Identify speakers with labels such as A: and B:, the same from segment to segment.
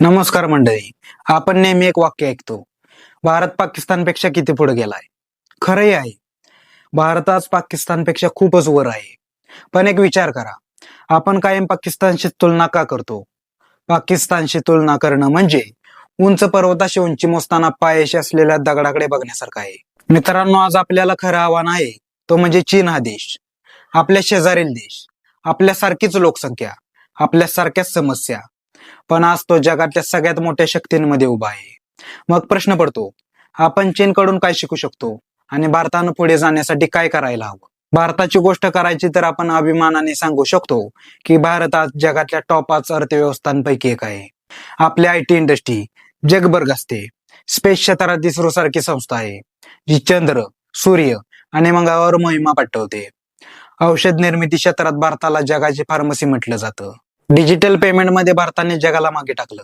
A: नमस्कार मंडळी आपण नेहमी एक वाक्य ऐकतो. भारत पाकिस्तानपेक्षा किती पुढे गेलाय? खरंही आहे. भारत आज पाकिस्तानपेक्षा खूपच वर आहे. पण एक विचार करा आपण कायम पाकिस्तानशी तुलना का करतो? पाकिस्तानशी तुलना करणं म्हणजे उंच पर्वताशी उंची मोजताना पायाशी असलेल्या दगडाकडे बघण्यासारखं आहे. मित्रांनो आज आपल्याला खरं आव्हान आहे तो म्हणजे चीन हा देश. आपल्या शेजारील देश आपल्यासारखीच लोकसंख्या आपल्यासारख्याच समस्या पण आज तो जगातल्या सगळ्यात मोठ्या शक्तींमध्ये उभा आहे. मग प्रश्न पडतो आपण चीनकडून काय शिकू शकतो? आणि भारतानं पुढे जाण्यासाठी काय करायला हवं? भारताची गोष्ट करायची तर आपण अभिमानाने सांगू शकतो की भारत आज जगातल्या टॉप पाच अर्थव्यवस्थांपैकी एक आहे. आपली आय टी इंडस्ट्री जगभर गाजते स्पेस क्षेत्रात इस्रो सारखी संस्था आहे जी चंद्र सूर्य आणि मंगळावर मोहिमा पाठवते. औषध निर्मिती क्षेत्रात भारताला जगाची फार्मसी म्हटलं जातं. डिजिटल पेमेंटमध्ये भारताने जगाला मागे टाकलं.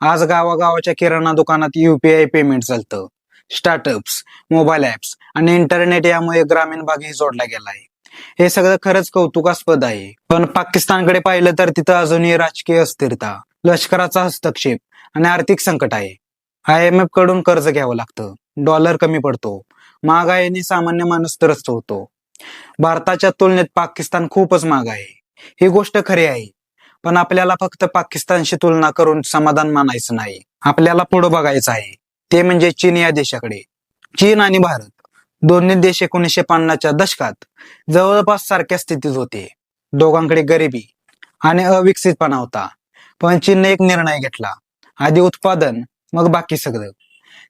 A: आज गावागावाच्या किराणा दुकानात युपीआय पेमेंट चालतं. स्टार्टअप्स मोबाईल ऍप्स आणि इंटरनेट यामुळे ग्रामीण भागही जोडला गेलाय हे सगळं खरंच कौतुकास्पद आहे. पण पाकिस्तानकडे पाहिलं तर तिथं अजूनही राजकीय अस्थिरता लष्कराचा हस्तक्षेप आणि आर्थिक संकट आहे. आय एम एफकडून कर्ज घ्यावं लागतं. डॉलर कमी पडतो. महागाईने सामान्य माणूस त्रस्त होतो. भारताच्या तुलनेत पाकिस्तान खूपच महाग आहे. ही गोष्ट खरी आहे. पण आपल्याला फक्त पाकिस्तानशी तुलना करून समाधान मानायचं नाही. आपल्याला पुढे बघायचं आहे. ते म्हणजे चीन या देशाकडे. चीन आणि भारत दोन्ही देश एकोणीसशे पन्नासच्या दशकात जवळपास सारख्या स्थितीत होते. दोघांकडे गरिबी आणि अविकसितपणा होता. पण चीनने एक निर्णय घेतला. आधी उत्पादन मग बाकी सगळं.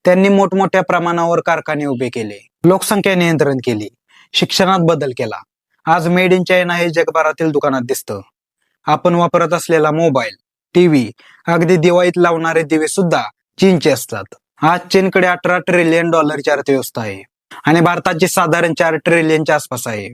A: त्यांनी मोठमोठ्या प्रमाणावर कारखाने उभे केले. लोकसंख्या नियंत्रण केली. शिक्षणात बदल केला. आज मेड इन चायना हे जगभरातील दुकानात दिसतं. आपण वापरत असलेला मोबाईल टीव्ही अगदी दिवाळीत लावणारे दिवे सुद्धा चीनचे असतात. आज चीनकडे अठरा ट्रिलियन डॉलरची अर्थव्यवस्था आहे आणि भारताची साधारण चार ट्रिलियनच्या आसपास आहे.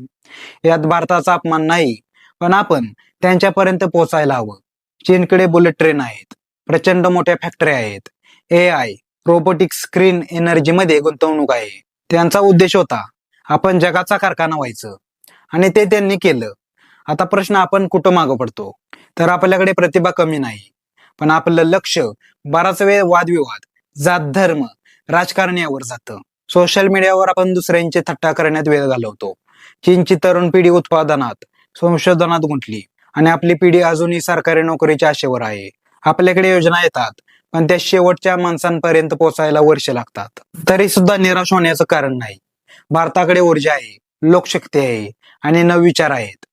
A: यात भारताचा अपमान नाही पण आपण त्यांच्यापर्यंत पोहोचायला हवं. चीनकडे बुलेट ट्रेन आहेत प्रचंड मोठ्या फॅक्टरी आहेत. A I robotic screen energy मध्ये गुंतवणूक आहे. त्यांचा उद्देश होता आपण जगाचा कारखाना व्हायचं. आणि ते त्यांनी केलं. आता प्रश्न आपण कुठं मागं पडतो? तर आपल्याकडे प्रतिभा कमी नाही. पण आपलं लक्ष बराच वेळ वादविवाद जात धर्म राजकारण यावर जातं. सोशल मीडियावर आपण दुसऱ्यांची थट्टा करण्यात वेळ घालवतो. चीनची तरुण पिढी उत्पादनात संशोधनात गुंतली आणि आपली पिढी अजूनही सरकारी नोकरीच्या आशेवर आहे. आपल्याकडे योजना येतात पण त्या शेवटच्या माणसांपर्यंत पोहोचायला वर्ष लागतात. तरी सुद्धा निराश होण्याचं कारण नाही. भारताकडे ऊर्जा आहे लोकशक्ती आहे आणि नवविचार आहेत.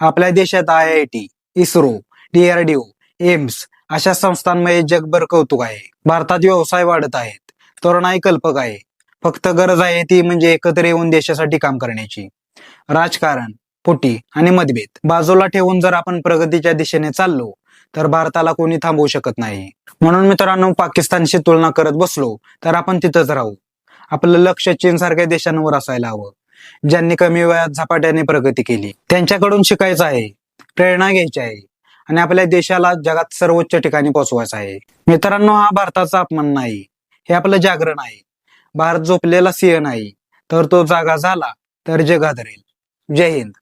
A: आपल्या देशात I I T ISRO DRDO AIIMS अशा संस्थांमध्ये जगभर कौतुक आहे. भारतात व्यवसाय वाढत आहेत. तरुणाई कल्पक आहे. फक्त गरज आहे ती म्हणजे एकत्र येऊन देशासाठी काम करण्याची. राजकारण फुटी आणि मतभेद. बाजूला ठेवून जर आपण प्रगतीच्या दिशेने चाललो तर भारताला कोणी थांबवू शकत नाही. म्हणून मित्रांनो पाकिस्तानशी तुलना करत बसलो तर आपण तिथंच राहू. आपलं लक्ष चीन सारख्या देशांवर असायला हवं. ज्यांनी कमी वयात झपाट्याने प्रगती केली. त्यांच्याकडून शिकायचं आहे प्रेरणा घ्यायची आहे आणि आपल्या देशाला जगात सर्वोच्च ठिकाणी पोहोचवायचं आहे. मित्रांनो हा भारताचा अपमान नाही. हे आपलं जागरण आहे. भारत झोपलेला सिंह नाही. तर तो जागा झाला तर जग हादरेल. जय हिंद.